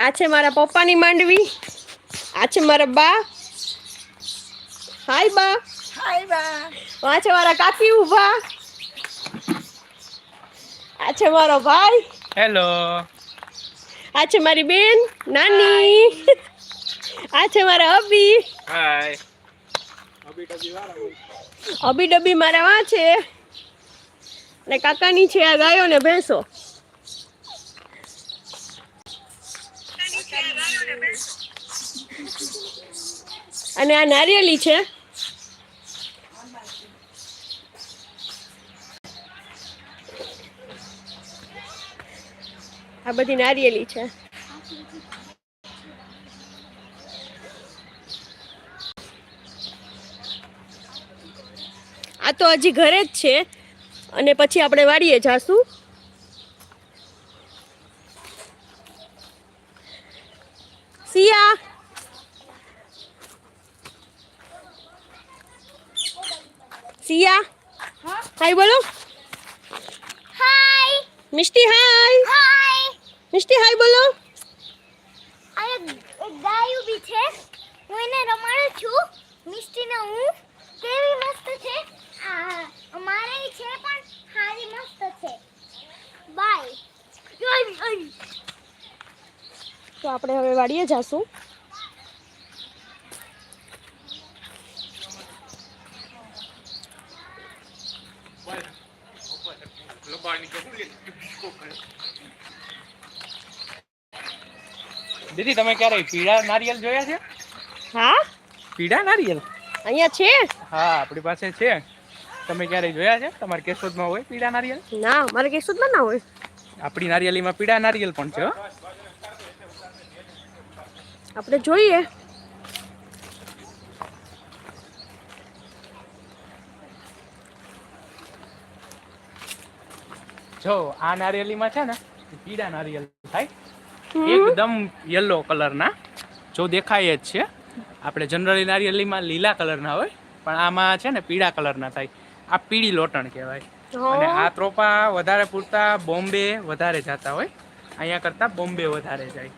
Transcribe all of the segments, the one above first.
આ છે મારા પપ્પાની માંડવી. આ છે મારા બા. હાય બા. હાય બા. આ છે મારા કાકી ઊભા. આ છે મારો ભાઈ. હેલો. આ છે મારી બેન નાની. આ છે મારા અભી. હાય. અબી ડબી મારા વાં છે. અને કાકાની છે આ ગાયો ને ભેંસો. અને આ નારિયેલી છે. આ બધી નારિયેલી છે. આ તો હજી ઘરે જ છે. અને પછી આપણે વાડીએ જાશું. સિયા સિયા હાય બોલો હાય મિષ્ટી hi. હાય મિષ્ટી હાય બોલો આ એક ગાય ઊભી છે. હું એને રમાડું છું. મિષ્ટીને હું કેવી મસ્ત છે. આ અમારે છે પણ સારી મસ્ત છે. બાય તો આપણે હવે વાડીએ જાશું દીદી તમે ક્યારે પીળા નારિયેલ જોયા છે? હા? પીળા નારિયેલ? અહીંયા છે? હા આપણી પાસે છે. તમે ક્યારે જોયા છે? તમારા કેશોદમાં હોય પીળા નારિયેલ? ના મારે કેશોદમાં ના હોય. આપણી નારિયેલીમાં પીળા નારિયેલ પણ છે હો. આપણે જોઈએ. જો આ નારિયેલીમાં છે ને પીળા નારિયેલ થાય. એકદમ યલો કલરના જો દેખાય જ છે. આપણે જનરલી નારિયેલીમાં લીલા કલરના હોય પણ આમાં છે ને પીળા કલરના થાય. આ પીળી લોટણ કહેવાય. અને આ ત્રોપા વધારે પૂરતા બોમ્બે વધારે જતા હોય. અહીંયા કરતા બોમ્બે વધારે જાય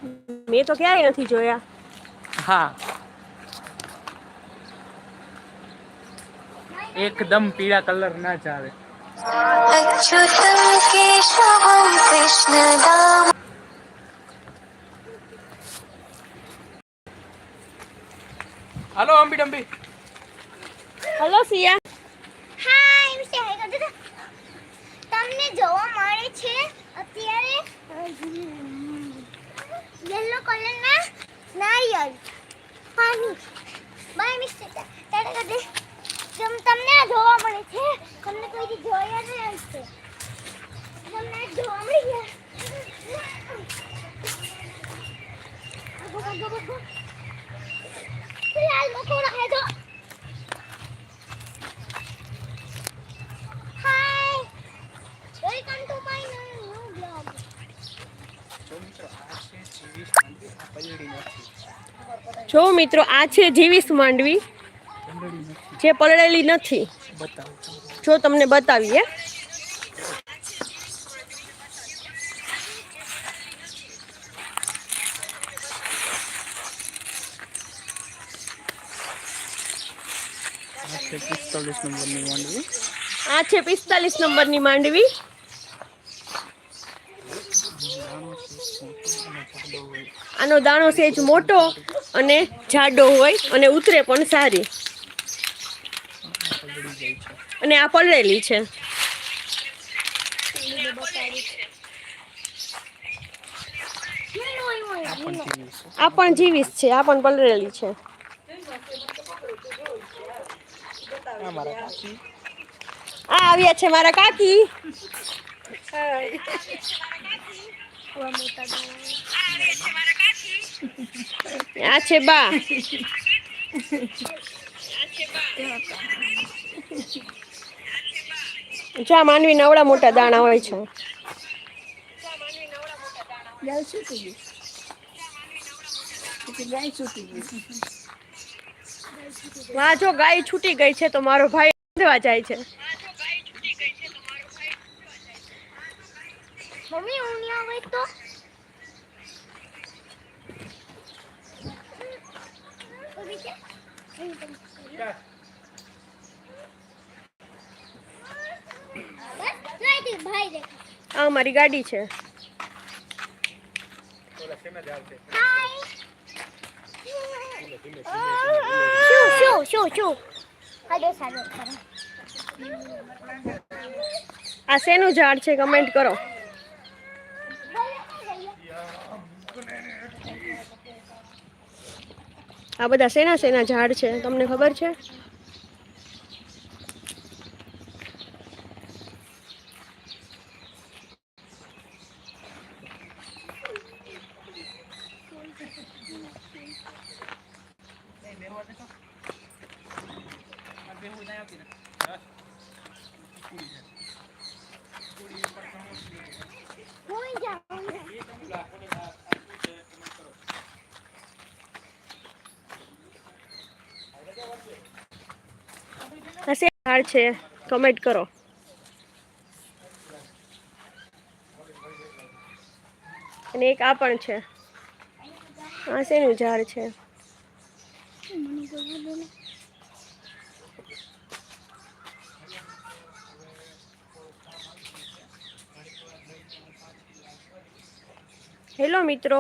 મેં તો ક્યારેય નથી જોયા હા એકદમ પીળા કલર ના જ આવે હલો અંબી ડંબી હલો સિયા તમને જોવા મળે છે. અત્યારે યલો કલરના નારિયેળ. પાણી. બાય મિસ્ટર ટાટા કદી તમ તમને જોવા મળે છે, તમને કોઈ જોયા નહીં હશે તમને આ જોવા મળી ગયા આગો, આગો, આગો. લાલ મકોડા હે તો Hi! Welcome to my new vlog. જો મિત્રો આ છે જીવીસ માંડવી. જે પલળેલી નથી. જો તમને બતાવીએ. આ છે પિસ્તાલીસ નંબરની માંડવી. આનો દાણો સેજ મોટો અને જાડો હોય અને ઉતરે પણ સારી. અને આ પલળેલી છે. આ પણ જીવીસ છે, આ પણ પલળેલી છે. આ આવ્યા છે મારા કાકી. આ છે બા. જા માનવી નવડા મોટા દાણા હોય છે. વાહ જો ગાય છૂટી ગઈ છે તો મારો ભાઈ દેવા જાય છે. મમ્મી હું નહીં આવે તો આ મારી ગાડી છે. શું શું શું આ શેનું ઝાડ છે? કમેન્ટ કરો. આ બધા શેના શેના ઝાડ છે તમને ખબર છે? છે કમેન્ટ કરો. અને એક આ પણ છે. આ શેનું ઝાડ છે? હેલો મિત્રો.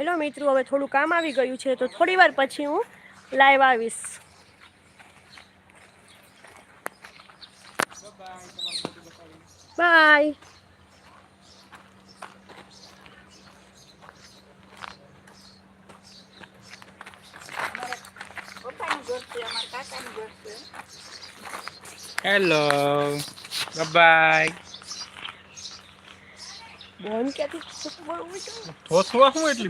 હેલો મિત્રો હવે થોડું કામ આવી ગયું છે તો થોડી વાર પછી હું લાઈવ આવીશ. બાય હેલો બાય બોન ક્યાંથી ધોસવા શું એટલી